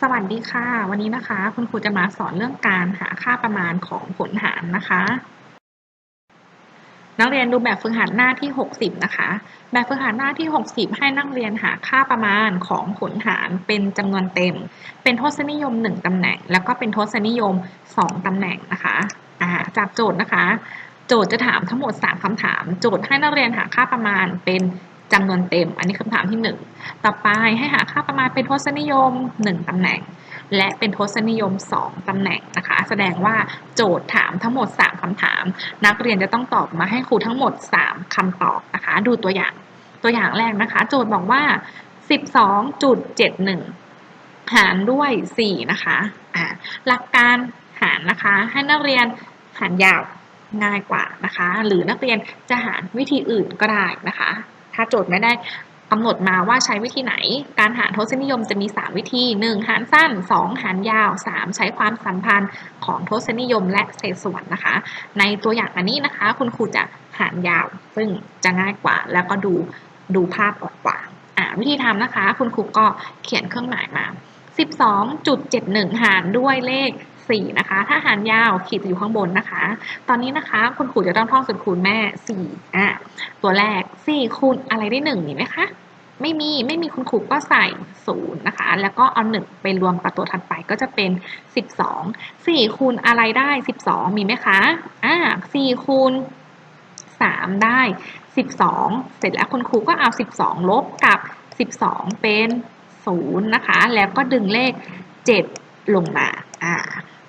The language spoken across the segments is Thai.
สวัสดีค่ะ วันนี้นะคะ คุณครูจะมาสอนเรื่องการหาค่าประมาณของผลหารนะคะ นักเรียนดูแบบฝึกหัดหน้าที่ 60 นะคะ แบบฝึกหัดหน้าที่ 60 ให้นักเรียนหาค่าประมาณของผลหารเป็นจำนวนเต็ม เป็นทศนิยม 1ตำแหน่ง แล้วก็เป็นทศนิยม 2ตำแหน่งนะคะาจากโจทย์นะคะ โจทย์จะถามทั้งหมด 3คำถาม โจทย์ให้นักเรียนหาค่าประมาณเป็น จำนวนเต็ม อันนี้คำถามที่ 1 ต่อไปให้หาค่าประมาณเป็นทศนิยม 1 ตำแหน่ง และเป็นทศนิยม 2 ตำแหน่งนะคะ แสดงว่าโจทย์ถามทั้งหมด 3คำถาม นักเรียนจะต้องตอบมาให้ครูทั้งหมด 3คำตอบนะคะ ดูตัวอย่างตัวอย่างแรกนะคะ โจทย์บอกว่า 12.71 หารด้วย 4 นะคะอ่าหลักการหารนะคะ ให้นักเรียนหารยาวง่ายกว่านะคะ หรือนักเรียนจะหารวิธีอื่นก็ได้นะคะ ถ้าโจทย์ไม่ได้กำหนดมาว่าใช้วิธีไหน การหารทศนิยมจะมี 3 วิธี 1 หารสั้น 2 หารยาว 3 ใช้ความสัมพันธ์ของทศนิยมและเศษส่วนนะคะ ในตัวอย่างอันนี้นะคะ คุณครูจะหารยาว ซึ่งจะง่ายกว่า แล้วก็ดูดูภาพออกกว่าอ่าวิธีทำนะคะ คุณครูก็เขียนเครื่องหมายมา 12.71 หารด้วยเลข 4 นะคะ ถ้าหารยาวขีดอยู่ข้างบนนะคะ ตอนนี้นะคะคุณครูจะต้องท่องสูตรคูณแม่ 4 อะ ตัวแรก 4 คูณอะไรได้1มีไหมคะ ไม่มี ไม่มีคุณครูก็ใส่ 0 นะคะ แล้วก็เอา 1 ไปรวมกับตัวถัดไปก็จะเป็น 12 4 คูณอะไรได้ 12 มีไหมคะ อ่า4คูณ3 ได้ 12 เสร็จแล้วคุณครูก็เอา 12 ลบกับ 12 เป็น0นะคะ แล้วก็ดึงเลข 7 ลงมาอ่า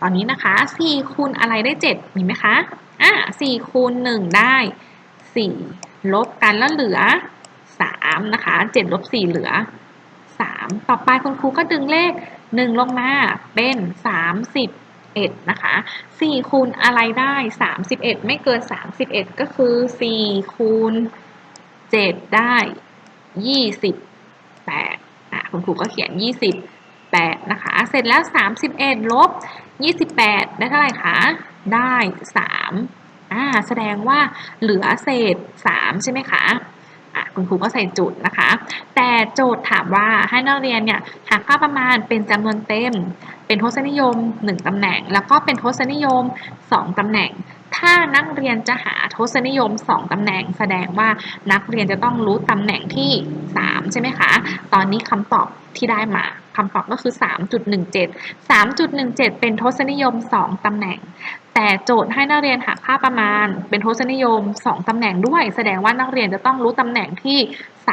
ตอนนี้นะคะ4คูณอะไรได้ 7 มีไหมคะอ่า4คูณ1ได้ 4 ลบกันแล้วเหลือ 3 นะคะ 7 ลบ 4 เหลือ 3 ต่อไปคุณครูก็ดึงเลข 1 ลงมาเป็น 31 นะคะ 4 คูณอะไรได้ 31 ไม่เกิน 31 ก็คือ 4 คูณ 7 ได้ 28อะคุณครูก็เขียน 20 28 นะคะ เสร็จแล้ว 31 ลบ 28 ได้เท่าไหร่คะ ได้ 3 อ่า แสดงว่าเหลือเศษ 3 ใช่ไหมคะคุณครูก็ใส่จุดนะคะ แต่โจทย์ถามว่าให้นักเรียนเนี่ยหาค่าประมาณเป็นจำนวนเต็ม เป็นทศนิยม 1ตำแหน่ง แล้วก็เป็นทศนิยม 2ตำแหน่ง ถ้านักเรียนจะหาทศนิยม 2ตำแหน่ง แสดงว่านักเรียนจะต้องรู้ตำแหน่งที่ 3 ใช่ไหมคะ ตอนนี้คำตอบที่ได้มา คำตอบก็คือ 3.17 3.17 เป็นทศนิยม 2ตำแหน่ง แต่โจทย์ให้นักเรียนหาค่าประมาณ เป็นทศนิยม 2ตำแหน่งด้วย แสดงว่านักเรียนจะต้องรู้ตำแหน่งที่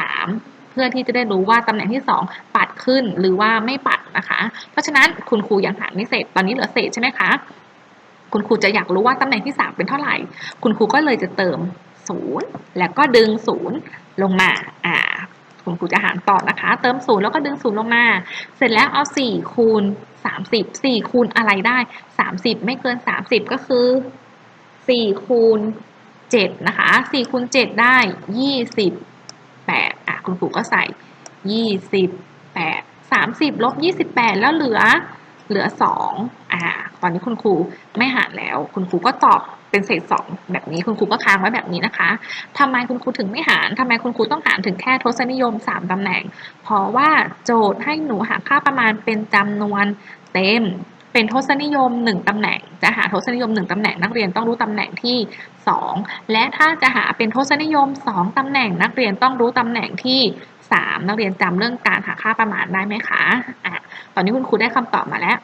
3 เพื่อที่จะได้รู้ว่าตำแหน่งที่ 2 ปัดขึ้นหรือว่าไม่ปัดนะคะ เพราะฉะนั้นคุณครูยังหาไม่เสร็จตอนนี้เหลือเศษใช่ไหมคะคุณครูจะอยากรู้ว่าตำแหน่งที่ 3 เป็นเท่าไหร่ คุณครูก็เลยจะเติม 0 แล้วก็ดึง 0 ลงมาอ่า คุณครูจะหารต่อนะคะ เติมศูนย์แล้วก็ดึงศูนย์ลงมา เสร็จแล้วเอา4คูณ30 4คูณอะไรได้30ไม่เกิน30ก็คือ4คูณ7นะคะ4คูณ7ได้28อะคุณครูก็ใส่28 30ลบ28แล้วเหลือ เหลือ2อ่าตอนนี้คุณครูไม่หารแล้ว คุณครูก็ตอบเป็นเศษ2แบบนี้ คุณครูก็ค้างไว้แบบนี้นะคะทำไมคุณครูถึงไม่หารทำไมคุณครูต้องหารถึงแค่ทศนิยม 3ตำแหน่ง เพราะว่าโจทย์ให้หนูหาค่าประมาณเป็นจำนวนเต็ม เป็นทศนิยม 1ตำแหน่ง จะหาทศนิยม 1ตำแหน่งนักเรียนต้องรู้ตำแหน่งที่ 2 และถ้าจะหาเป็นทศนิยม 2ตำแหน่งนักเรียนต้องรู้ตำแหน่งที่ 3 นักเรียนจำเรื่องการหาค่าประมาณได้ไหมคะอะตอนนี้คุณครูได้คำตอบมาแล้ว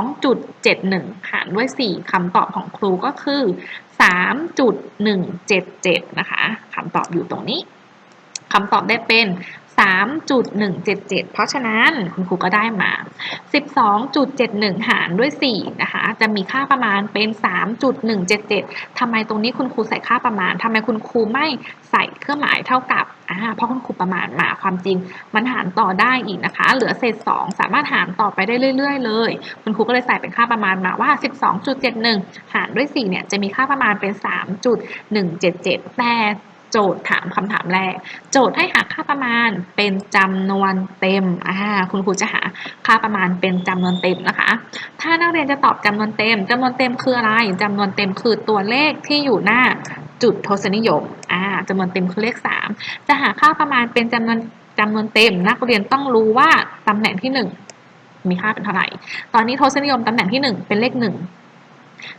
12.71 หารด้วย 4คำตอบของครูก็คือ 3.177 นะคะคำตอบอยู่ตรงนี้ คำตอบได้เป็น 3.177 เพราะฉะนั้นคุณครูก็ได้มา 12.71 หารด้วย 4 นะคะ จะมีค่าประมาณเป็น 3.177 ทำไมตรงนี้คุณครูใส่ค่าประมาณทำไมคุณครูไม่ใส่เครื่องหมายเท่ากับอ่าเพราะคุณครูประมาณมาความจริง มันหารต่อได้อีกนะคะ เหลือเศษ 2 สามารถหารต่อไปได้เรื่อย ๆ เลย คุณครูก็เลยใส่เป็นค่าประมาณมาว่า 12.71 หารด้วย 4 เนี่ยจะมีค่าประมาณเป็น 3.177 แต่ โจทย์ถามคำถามแรก โจทย์ให้หาค่าประมาณเป็นจำนวนเต็มอ่าคุณครูจะหาค่าประมาณเป็นจำนวนเต็มนะคะ ถ้านักเรียนจะตอบจำนวนเต็มจำนวนเต็มคืออะไรจำนวนเต็มคือตัวเลขที่อยู่หน้าจุดทศนิยมอ่าจำนวนเต็มคือเลข 3 จะหาค่าประมาณเป็นจำนวนจำนวนเต็ม นักเรียนต้องรู้ว่าตำแหน่งที่ 1 มีค่าเป็นเท่าไหร่ ตอนนี้ทศนิยมตำแหน่งที่ 1 เป็นเลข 1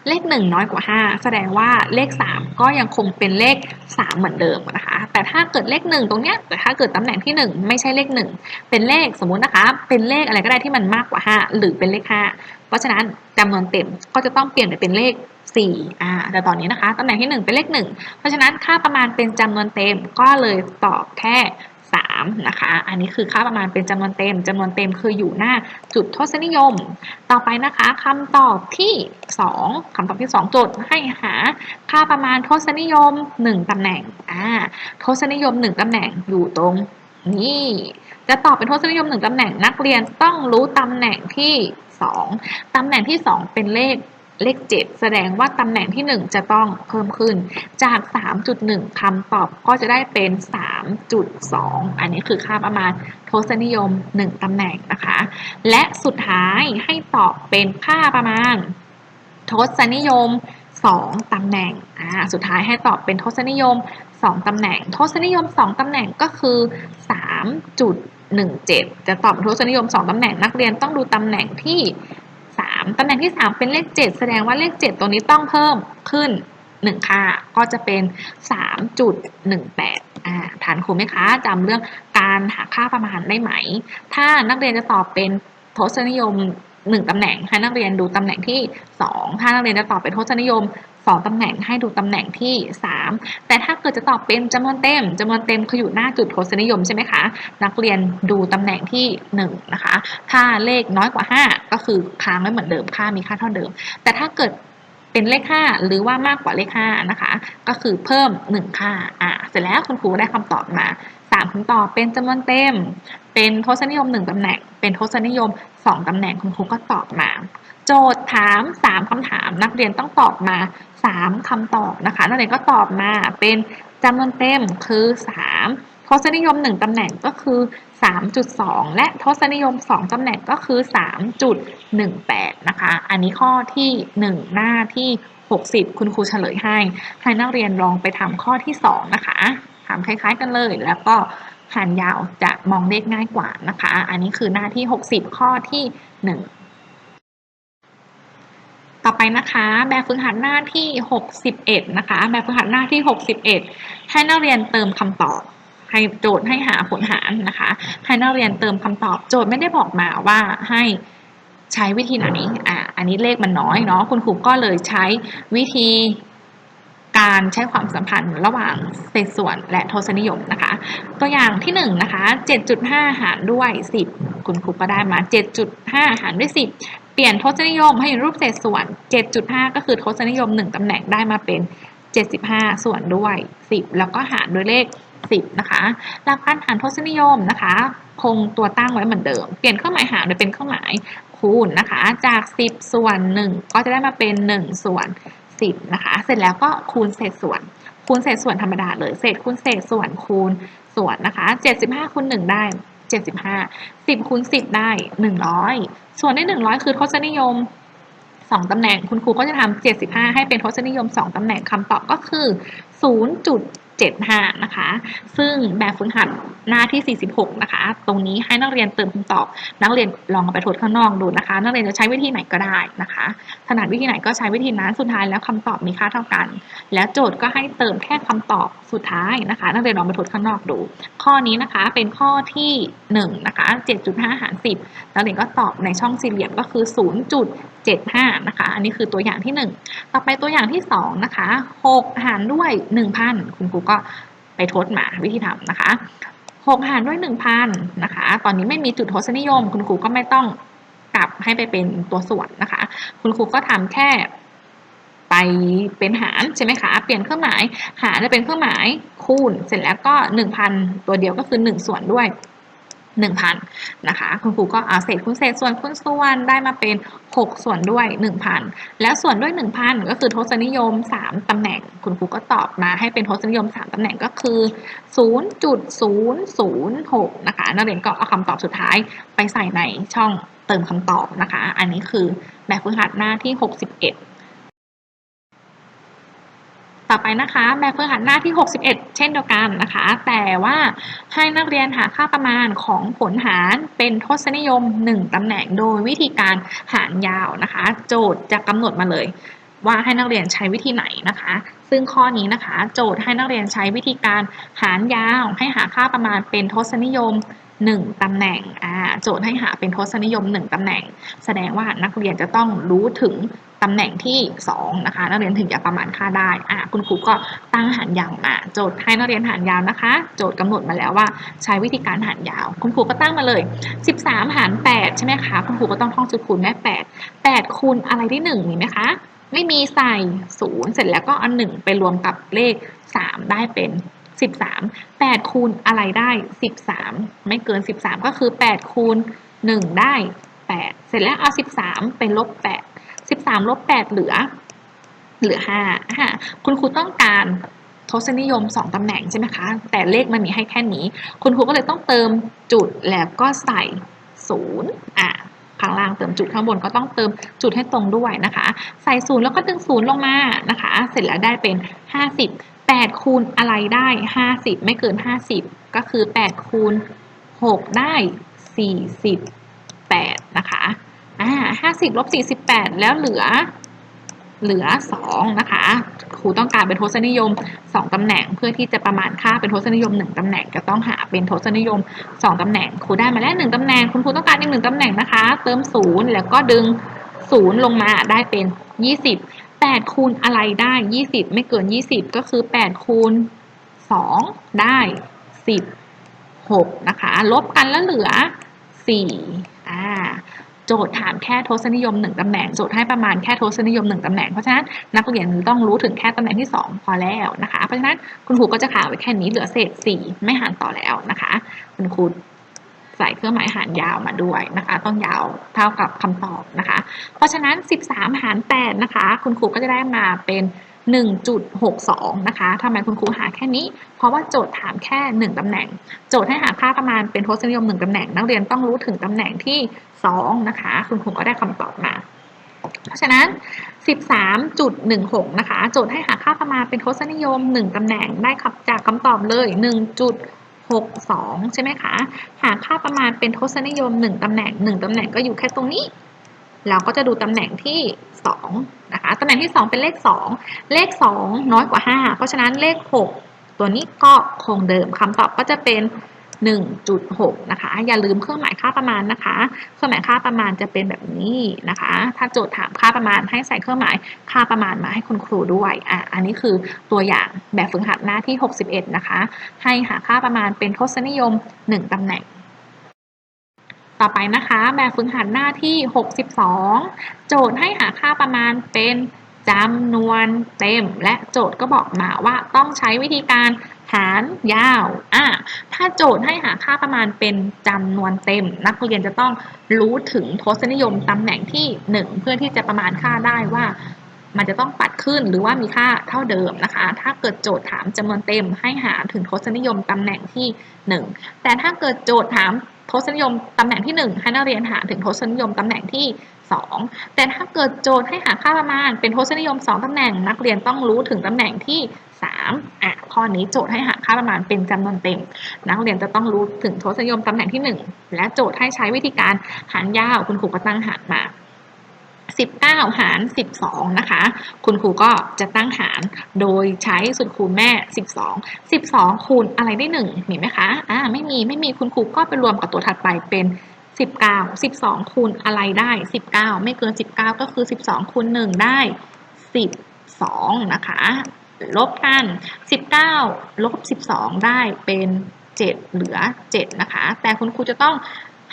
เลข 1 น้อยกว่า 5 แสดงว่าเลข 3 ก็ยังคงเป็นเลข 3 เหมือนเดิมนะคะ แต่ถ้าเกิดเลข 1 ตรงเนี้ยแต่ถ้าเกิดตำแหน่งที่ 1 ไม่ใช่เลข 1 เป็นเลขสมมุตินะคะ เป็นเลขอะไรก็ได้ที่มันมากกว่า 5 หรือเป็นเลข 5 เพราะฉะนั้นจำนวนเต็มก็จะต้องเปลี่ยนไปเป็นเลข4อ่าแต่ตอนนี้นะคะตำแหน่งที่ 1 เป็นเลข 1 เพราะฉะนั้นค่าประมาณเป็นจำนวนเต็มก็เลยตอบแค่ 3นะคะ อันนี้คือค่าประมาณเป็นจำนวนเต็มจำนวนเต็มคืออยู่หน้าจุดทศนิยม ต่อไปนะคะคำตอบที่ 2คำตอบที่ 2 โจทย์ให้หาค่าประมาณทศนิยม 1ตำแหน่งอ่าทศนิยม 1ตำแหน่งอยู่ตรงนี้จะตอบเป็นทศนิยม 1ตำแหน่งนักเรียนต้องรู้ตำแหน่งที่ 2ตำแหน่งที่ 2 เป็นเลข เลข 7 แสดงว่าตำแหน่งที่ 1 จะต้องเพิ่มขึ้น จาก 3.1คำตอบก็จะได้เป็น 3.2 อันนี้คือค่าประมาณทศนิยม 1 ตำแหน่งนะคะ และสุดท้ายให้ตอบเป็นค่าประมาณทศนิยม 2 ตำแหน่ง อ่า สุดท้ายให้ตอบเป็นทศนิยม 2 ตำแหน่ง ทศนิยม 2 ตำแหน่งก็คือ 3.17 จะตอบทศนิยม 2 ตำแหน่งนักเรียนต้องดูตำแหน่งที่ 3ตำแหน่งที่ 3 เป็นเลข 7 แสดงว่าเลข 7 ตัวนี้ต้องเพิ่มขึ้น 1 ค่าก็จะเป็น 3.18อ่าฐานครูไหมคะจำเรื่องการหาค่าประมาณได้ไหม ถ้านักเรียนจะตอบเป็นทศนิยม 1ตำแหน่งให้นักเรียนดูตำแหน่งที่ 2 ถ้านักเรียนจะตอบเป็นทศนิยม 2ตำแหน่งให้ดูตำแหน่งที่ 3 แต่ถ้าเกิดจะตอบเป็นจำนวนเต็มจำนวนเต็มคืออยู่หน้าจุดทศนิยมใช่ไหมคะ นักเรียนดูตำแหน่งที่ 1 นะคะ ถ้าเลขน้อยกว่า 5 ก็คือค้างไว้เหมือนเดิมค่ามีค่าเท่าเดิม แต่ถ้าเกิดเป็นเลข 5 หรือว่ามากกว่าเลข 5 นะคะ ก็คือเพิ่ม 1 ค่าอ่าเสร็จแล้วคุณครูได้คำตอบมา3คำตอบเป็นจำนวนเต็ม เป็นทศนิยม 1ตำแหน่ง เป็นทศนิยม 2ตำแหน่งคุณครูก็ตอบมา โจทย์ถาม 3คำถาม นักเรียนต้องตอบมา 3คำตอบนะคะ นักเรียนก็ตอบมาเป็นจำนวนเต็มคือ 3 ทศนิยม 1ตำแหน่งก็คือ 3.2 และทศนิยม 2ตำแหน่งก็คือ 3.18 นะคะ อันนี้ข้อที่ 1 หน้าที่ 60 คุณครูเฉลยให้ ให้นักเรียนลองไปทำข้อที่ 2 นะคะทำคล้าย ๆ กันเลย แล้วก็หารยาวจะมองเลขง่ายกว่านะคะ อันนี้คือหน้าที่ 60 ข้อที่ 1 ต่อไปนะคะ แบบฝึกหัดหน้าที่ 61 นะคะ แบบฝึกหัดหน้าที่ 61 ให้นักเรียนเติมคำตอบให้โจทย์ให้หาผลหารนะคะ ให้นักเรียนเติมคำตอบโจทย์ไม่ได้บอกมาว่าให้ใช้วิธีไหนอ่าอันนี้เลขมันน้อยเนาะคุณครูก็เลยใช้วิธีการใช้ความสัมพันธ์ระหว่างเศษส่วนและทศนิยมนะคะ ตัวอย่างที่1นงนะคะ7.5 หารด้วย 10 คุณครูก็ได้มา 7.5 หารด้วย 10 ปลี่ยนทศนิยมให้อยู่รูปเศษส่วน 7.5 ก็คือทศนิยม 1 ตำแหน่งได้มาเป็น 75 ส่วนด้วย 10 แล้วก็หารด้วยเลข 10 นะคะ หลักการหารทศนิยมนะคะ คงตัวตั้งไว้เหมือนเดิม เปลี่ยนเครื่องหมายหารไปเป็นเครื่องหมายคูณนะคะ จาก 10 ส่วน 1 ก็จะได้มาเป็น 1 ส่วน 10 นะคะ เสร็จแล้วก็คูณเศษส่วน คูณเศษส่วนธรรมดาเลย เศษคูณเศษส่วนคูณส่วนนะคะ 75คูณ1ได้ 75 10คูณ10 ได้ 100 ส่วนได้ 100 คือทศนิยม 2ตำแหน่งคุณครูก็จะทำ75 ให้เป็นทศนิยม 2ตำแหน่งคำตอบก็คือ 75 นะคะ ซึ่งแบบฝึกหัดหน้าที่ 46 นะคะ ตรงนี้ให้นักเรียนเติมคำตอบ นักเรียนลองไปทดข้างนอกดูนะคะ นักเรียนจะใช้วิธีไหนก็ได้นะคะ ถนัดวิธีไหนก็ใช้วิธีนั้น สุดท้ายแล้วคำตอบมีค่าเท่ากัน แล้วโจทย์ก็ให้เติมแค่คำตอบสุดท้ายนะคะ นักเรียนลองไปทดข้างนอกดู ข้อนี้นะคะเป็นข้อที่1นะคะ 7.5 หาร 10 นักเรียนก็ตอบในช่องสี่เหลี่ยมก็คือ 0.75 นะคะ อันนี้คือตัวอย่างที่ 1 ต่อไปตัวอย่างที่2นะคะ 6 หารด้วย 1,000 คุณครูก็ไปทดมาวิธีทำนะคะ6หารด้วย 1,000นะคะ ตอนนี้ไม่มีจุดทศนิยม คุณครูก็ไม่ต้องกลับให้ไปเป็นตัวส่วนนะคะ คุณครูก็ทำแค่ไปเป็นหารใช่ไหมคะ เปลี่ยนเครื่องหมาย หารจะเป็นเครื่องหมายคูณ เสร็จแล้วก็ 1,000 ตัวเดียวก็คือ 1 ส่วนด้วย 1,000นะคะคุณครูก็เอาเศษคูณเศษส่วนคูณส่วนได้มาเป็น 6 ส่วนด้วย 1,000 แล้วส่วนด้วย 1,000 ก็คือทศนิยม 3ตำแหน่ง คุณครูก็ตอบมาให้เป็นทศนิยม 3ตำแหน่งก็คือ 0.006 นะคะนักเรียนก็เอาคำตอบสุดท้ายไปใส่ในช่องเติมคำตอบนะคะ อันนี้คือแบบฝึกหัดหน้าที่ 61 ต่อไปนะคะแบบฝึกหัดหน้าที่ 61 เช่นเดียวกันนะคะ แต่ว่าให้นักเรียนหาค่าประมาณของผลหารเป็นทศนิยม 1ตำแหน่งโดยวิธีการหารยาวนะคะ โจทย์จะกำหนดมาเลย ว่าให้นักเรียนใช้วิธีไหนนะคะ ซึ่งข้อนี้นะคะ โจทย์ให้นักเรียนใช้วิธีการหารยาว ให้หาค่าประมาณเป็นทศนิยม 1 ตำแหน่งอ่าโจทย์ให้หาเป็นทศนิยม 1 ตำแหน่ง แสดงว่านักเรียนจะต้องรู้ถึงตำแหน่งที่ 2 นะคะ นักเรียนถึงจะประมาณค่าได้อ่าคุณครูก็ตั้งหารยาวมาโจทย์ให้นักเรียนหารยาวนะคะ โจทย์กำหนดมาแล้วว่าใช้วิธีการหารยาว คุณครูก็ตั้งมาเลย 13 หาร 8 ใช่ไหมคะ คุณครูก็ต้องท่องสูตรคูณแม่8 8คูณอะไรที่ 1 มีไหมคะ ไม่มีใส่ 0 เสร็จแล้วก็เอา1ไปรวมกับเลข 3 ได้เป็น 13 8คูณอะไรได้ 13 ไม่เกิน 13 ก็คือ 8 คูณ 1 ได้ 8 เสร็จแล้วเอา 13ไปลบ 8 13 ลบ 8 เหลือ เหลือ5อ่าคุณครูต้องการทศนิยม 2ตำแหน่งใช่ไหมคะ แต่เลขมันมีให้แค่นี้ คุณครูก็เลยต้องเติมจุดแล้วก็ใส่ 0 อะข้างล่างเติมจุดข้างบนก็ต้องเติมจุดให้ตรงด้วยนะคะ ใส่ศูนย์แล้วก็ดึงศูนย์ลงมานะคะ เสร็จแล้วได้เป็น 50 8 คูณอะไรได้ 50 ไม่เกิน 50 ก็คือ 8 คูณ 6 ได้ 48 นะคะอ่า50ลบ48 แล้วเหลือ เหลือ 2 นะคะ ครูต้องการเป็นทศนิยม 2 ตำแหน่งเพื่อที่จะประมาณค่าเป็นทศนิยม 1 ตำแหน่งก็ต้องหาเป็นทศนิยม 2 ตำแหน่ง ครูได้มาแล้ว 1 ตำแหน่ง คุณครูต้องการอีก 1 ตำแหน่งนะคะ เติม 0 แล้วก็ดึง 0 ลงมาได้เป็น 20 8คูณอะไรได้ 20 ไม่เกิน 20 ก็คือ8คูณ2ได้ 16 นะคะ ลบกันแล้วเหลือ 4 อ่า โจทย์ถามแค่ทศนิยม 1ตำแหน่ง โจทย์ให้ประมาณแค่ทศนิยม 1ตำแหน่ง เพราะฉะนั้นนักเรียนต้องรู้ถึงแค่ตำแหน่งที่ 2 พอแล้วนะคะ เพราะฉะนั้นคุณครูก็จะขาไว้แค่นี้เหลือเศษ 4 ไม่หารต่อแล้วนะคะ คุณครู ใส่เครื่องหมายหารยาวมาด้วยนะคะ ต้องยาวเท่ากับคำตอบนะคะ เพราะฉะนั้น 13 หาร 8 นะคะ คุณครูก็จะได้มาเป็น 1.62 นะคะทำไมคุณครูหาแค่นี้ เพราะว่าโจทย์ถามแค่ 1ตำแหน่ง โจทย์ให้หาค่าประมาณเป็นทศนิยม 1ตำแหน่ง นักเรียนต้องรู้ถึงตำแหน่งที่ 2 นะคะ คุณครูก็ได้คำตอบมาเพราะฉะนั้น 13.16 นะคะ โจทย์ให้หาค่าประมาณเป็นทศนิยม 1ตำแหน่ง ได้จากคำตอบเลย 6 2 ใช่ไหมคะ หาค่าประมาณเป็นทศนิยม 1ตำแหน่ง 1ตำแหน่งก็อยู่แค่ตรงนี้ เราก็จะดูตำแหน่งที่2นะคะตำแหน่งที่ 2 เป็นเลข 2 เลข 2 น้อยกว่า 5 เพราะฉะนั้นเลข 6 ตัวนี้ก็คงเดิมคำตอบก็จะเป็น 1.6 นะคะ อย่าลืมเครื่องหมายค่าประมาณนะคะ เครื่องหมายค่าประมาณจะเป็นแบบนี้นะคะ ถ้าโจทย์ถามค่าประมาณให้ใส่เครื่องหมายค่าประมาณมาให้คุณครูด้วยอะอันนี้คือตัวอย่างแบบฝึกหัดหน้าที่ 61 นะคะ ให้หาค่าประมาณเป็นทศนิยม 1ตำแหน่งต่อไปนะคะแบบฝึกหัดหน้าที่ 62 โจทย์ให้หาค่าประมาณเป็นจำนวนเต็ม และโจทย์ก็บอกมาว่าต้องใช้วิธีการ หารยาวอะถ้าโจทย์ให้หาค่าประมาณเป็นจำนวนเต็ม นักเรียนจะต้องรู้ถึงทศนิยมตำแหน่งที่ 1 เพื่อที่จะประมาณค่าได้ว่า มันจะต้องปัดขึ้นหรือว่ามีค่าเท่าเดิมนะคะ ถ้าเกิดโจทย์ถามจำนวนเต็ม ให้หาถึงทศนิยมตำแหน่งที่ 1 แต่ถ้าเกิดโจทย์ถามทศนิยมตำแหน่งที่ 1 ให้นักเรียนหาถึงทศนิยมตำแหน่งที่ 2 แต่ถ้าเกิดโจทย์ให้หาค่าประมาณ เป็นทศนิยม 2ตำแหน่ง นักเรียนต้องรู้ถึงตำแหน่งที่ 3อะข้อนี้โจทย์ให้หาค่าประมาณเป็นจำนวนเต็ม นักเรียนจะต้องรู้ถึงทศนิยมตำแหน่งที่ 1 และโจทย์ให้ใช้วิธีการหารยาวคุณครูก็ตั้งหารมา19 หาร 12 นะคะ คุณครูก็จะตั้งหารโดยใช้สูตรคูณแม่ 12 12 คูณอะไรได้ 1 มีไหมคะ อ่า ไม่มี ไม่มี คุณครูก็ไปรวมกับตัวถัดไปเป็น 19 12 คูณอะไรได้ 19 ไม่เกิน 19 ก็คือ 12 คูณ 1 ได้ 12 นะคะ ลบกัน 19 ลบ 12 ได้เป็น 7 เหลือ 7 นะคะ แต่คุณครูจะต้อง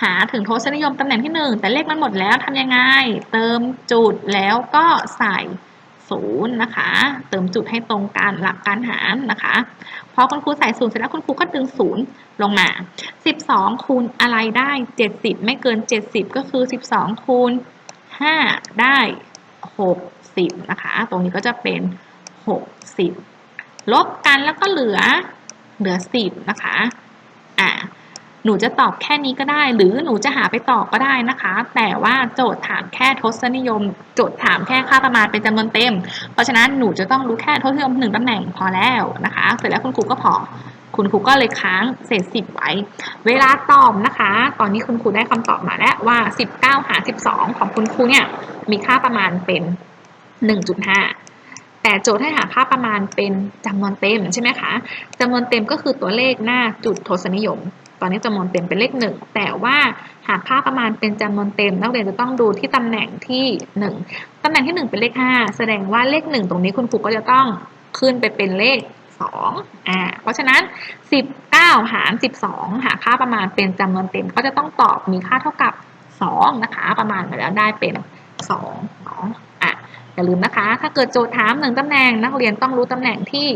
หาถึงทศนิยมตำแหน่งที่ 1 แต่เลขมันหมดแล้วทำยังไง เติมจุดแล้วก็ใส่ศูนย์นะคะ เติมจุดให้ตรงกันหลักการหารนะคะ พอคุณครูใส่ศูนย์เสร็จแล้วคุณครูก็ดึงศูนย์ลงมา 12 คูณอะไรได้ 70 ไม่เกิน 70 ก็คือ 12 คูณ 5 ได้ 60 นะคะ ตรงนี้ก็จะเป็น 60 ลบกันแล้วก็เหลือเหลือ 10 นะคะ อะ หนูจะตอบแค่นี้ก็ได้ หรือหนูจะหาไปต่อก็ได้นะคะ แต่ว่าโจทย์ถามแค่ทศนิยม โจทย์ถามแค่ค่าประมาณเป็นจำนวนเต็ม เพราะฉะนั้นหนูจะต้องรู้แค่ทศนิยมหนึ่งตำแหน่งพอแล้วนะคะ เสร็จแล้วคุณครูก็พอคุณครูก็เลยค้างเศษสิบไว้ เวลาตอบนะคะ ตอนนี้คุณครูได้คำตอบมาแล้วว่า 19 หาร 12 ของคุณครูเนี่ยมีค่าประมาณเป็น 1.5 แต่โจทย์ให้หาค่าประมาณเป็นจำนวนเต็มใช่ไหมคะจำนวนเต็มก็คือตัวเลขหน้าจุดทศนิยม ตอนนี้จำนวนเต็มเป็นเลขหนึ่งแต่ว่าหากค่าประมาณเป็นจำนวนเต็ม นักเรียนจะต้องดูที่ตำแหน่งที่หนึ่งตำแหน่งที่หนึ่งเป็นเลขห้าแสดงว่าเลขหนึ่งตรงนี้คุณครูก็จะต้องขึ้นไปเป็นเลขสองอ่าเพราะฉะนั้นสิบเก้าหารสิบสองหาค่าประมาณเป็นจำนวนเต็ม ก็จะต้องตอบมีค่าเท่ากับสองนะคะ ประมาณมาแล้วได้เป็นสองเนาะอะอย่าลืมนะคะ ถ้าเกิดโจทย์ถามหนึ่งตำแหน่งนักเรียนต้องรู้ตำแหน่งที่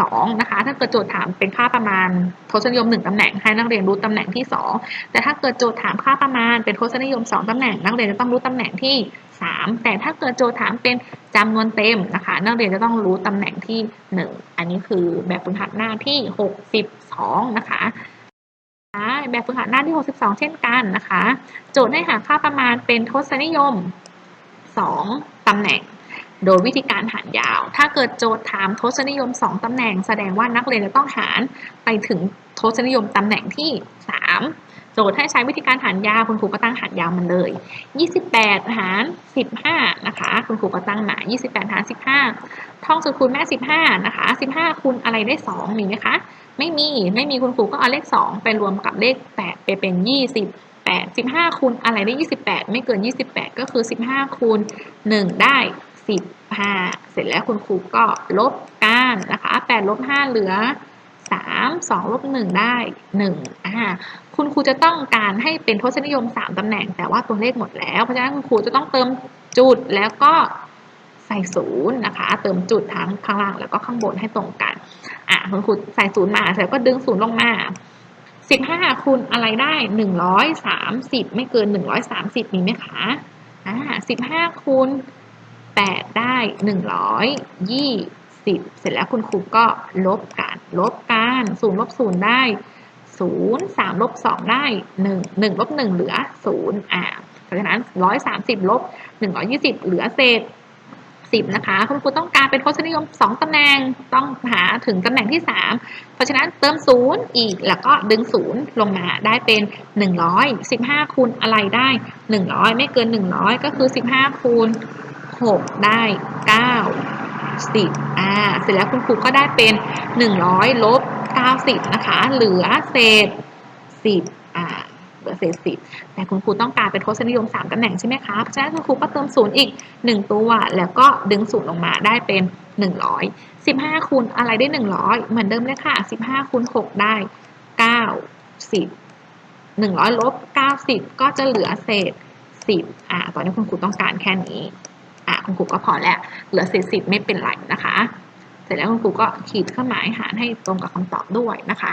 สองนะคะ ถ้าเกิดโจทย์ถามเป็นค่าประมาณทศนิยมหนึ่งตำแหน่งให้นักเรียนรู้ตำแหน่งที่สองแต่ถ้าเกิดโจทย์ถามค่าประมาณเป็นทศนิยมสองตำแหน่ง นักเรียนจะต้องรู้ตำแหน่งที่สามแต่ถ้าเกิดโจทย์ถามเป็นจำนวนเต็มนะคะ นักเรียนจะต้องรู้ตำแหน่งที่หนึ่งอันนี้คือแบบฝึกหัดหน้าที่หกสิบสองนะคะแบบฝึกหัดหน้าที่ 62 เช่นกันนะคะ โจทย์ให้หาค่าประมาณเป็นทศนิยม 2ตำแหน่ง โดยวิธีการหารยาว ถ้าเกิดโจทย์ถามทศนิยม 2 ตำแหน่ง แสดงว่านักเรียนจะต้องหารไปถึงทศนิยมตำแหน่งที่ 3 โจทย์ให้ใช้วิธีการหารยาวคุณครูก็ตั้งหารยาวมันเลย 28 หาร 15 นะคะ คุณครูก็ตั้งมา 28 หาร 15 ท่องสูตรคูณแม่ 15 นะคะ 15 คูณอะไรได้ 2 มีไหมคะ ไม่มี ไม่มีคุณครูก็เอาเลข 2 ไปรวมกับเลข 8 ไปเป็น28 15คูณอะไรได้ 28 ไม่เกิน 28 ก็คือ 15คูณ1ได้ 15 เสร็จแล้วคุณครูก็ลบกันนะคะ8ลบ5เหลือ 3 2ลบ1ได้1อ่าคุณครูจะต้องการให้เป็นทศนิยม 3ตำแหน่ง แต่ว่าตัวเลขหมดแล้ว เพราะฉะนั้นคุณครูจะต้องเติมจุดแล้วก็ใส่ศูนย์นะคะ เติมจุดทั้งข้างล่างแล้วก็ข้างบนให้ตรงกันอะคุณครูใส่ศูนย์มาเสร็จก็ดึงศูนย์ลงมา15คูณอะไรได้130ไม่เกิน130มีไหมคะอ่า15คูณ 8 ได้ 120 เสร็จแล้วคุณครูก็ลบกันลบกันศูนย์ลบศูนย์ได้ 0 3ลบ2ได้ 1 1ลบ1เหลือ 0 อ่าเพราะฉะนั้น 130ลบ120 เหลือเศษ10นะคะคุณครูต้องการเป็นทศนิยม 2ตำแหน่งต้องหาถึงตำแหน่งที่ 3 เพราะฉะนั้นเติม 0 อีกแล้วก็ดึง 0 ลงมาได้เป็น 115คูณอะไรได้ 100 ไม่เกิน 100 ก็คือ 15คูณ 6 ได้ 9 10อ่าเสร็จแล้วคุณครูก็ได้เป็น 100 ลบ 90 นะคะ เหลือเศษ 10อ่าเหลือเศษ 10 แต่คุณครูต้องการเป็นทศนิยม 3 ตำแหน่งใช่ไหมคะ เพราะฉะนั้นคุณครูก็เติม0อีก 1 ตัว แล้วก็ดึง0ลงมาได้เป็น 100 15คูณอะไรได้ 100 เหมือนเดิมเลยค่ะ 15คูณ6 ได้ 90 100ลบ90 ก็จะเหลือเศษ 10 อ่าตอนนี้คุณครูต้องการแค่นี้ อะคุณครูก็พอแล้วเหลือเศษ10ไม่เป็นไรนะคะ เสร็จแล้วคุณครูก็ขีดเครื่องหมายหารให้ตรงกับคำตอบด้วยนะคะ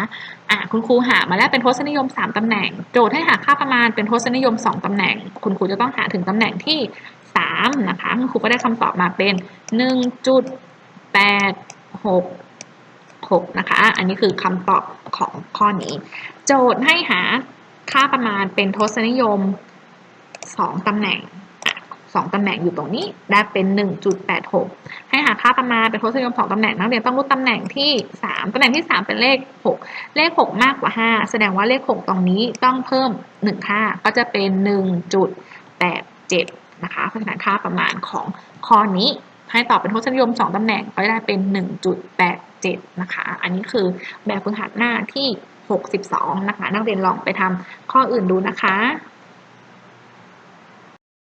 อะคุณครูหามาแล้วเป็นทศนิยม 3ตำแหน่ง โจทย์ให้หาค่าประมาณเป็นทศนิยม 2ตำแหน่ง คุณครูจะต้องหาถึงตำแหน่งที่ 3 นะคะคุณครูก็ได้คำตอบมาเป็น 1.866นะคะ อันนี้คือคำตอบของข้อนี้ โจทย์ให้หาค่าประมาณเป็นทศนิยม 2ตำแหน่ง สองตำแหน่งอยู่ตรงนี้ได้เป็น 1.86 ให้หาค่าประมาณเป็นทศนิยมสองตำแหน่งนักเรียนต้องรู้ตำแหน่งที่ 3ตำแหน่งที่ 3 เป็นเลข 6 เลข 6 มากกว่า 5 แสดงว่าเลข 6 ตรงนี้ต้องเพิ่ม 1 ค่าก็จะเป็น 1.87 นะคะเพราะฉะนั้นค่าประมาณของข้อนี้ให้ตอบเป็นทศนิยม 2ตำแหน่งก็ได้เป็น 1.87 นะคะ อันนี้คือแบบฝึกหัดหน้าที่ 62 นะคะ นักเรียนลองไปทำข้ออื่นดูนะคะ